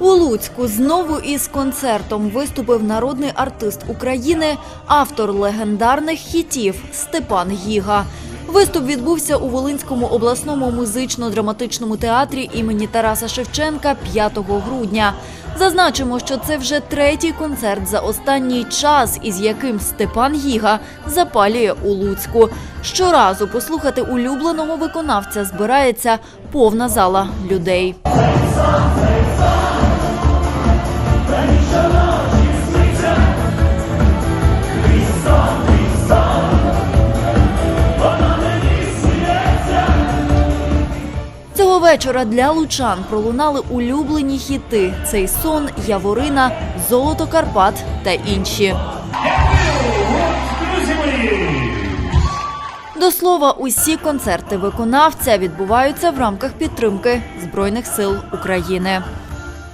У Луцьку знову із концертом виступив народний артист України, автор легендарних хітів Степан Гіга. Виступ відбувся у Волинському обласному музично-драматичному театрі імені Тараса Шевченка 5 грудня. Зазначимо, що це вже третій концерт за останній час, із яким Степан Гіга запалює у Луцьку. Щоразу послухати улюбленого виконавця збирається повна зала людей. Вечора для лучан пролунали улюблені хіти Цей сон, Яворина, Золото Карпат та інші. До слова, усі концерти виконавця відбуваються в рамках підтримки Збройних сил України.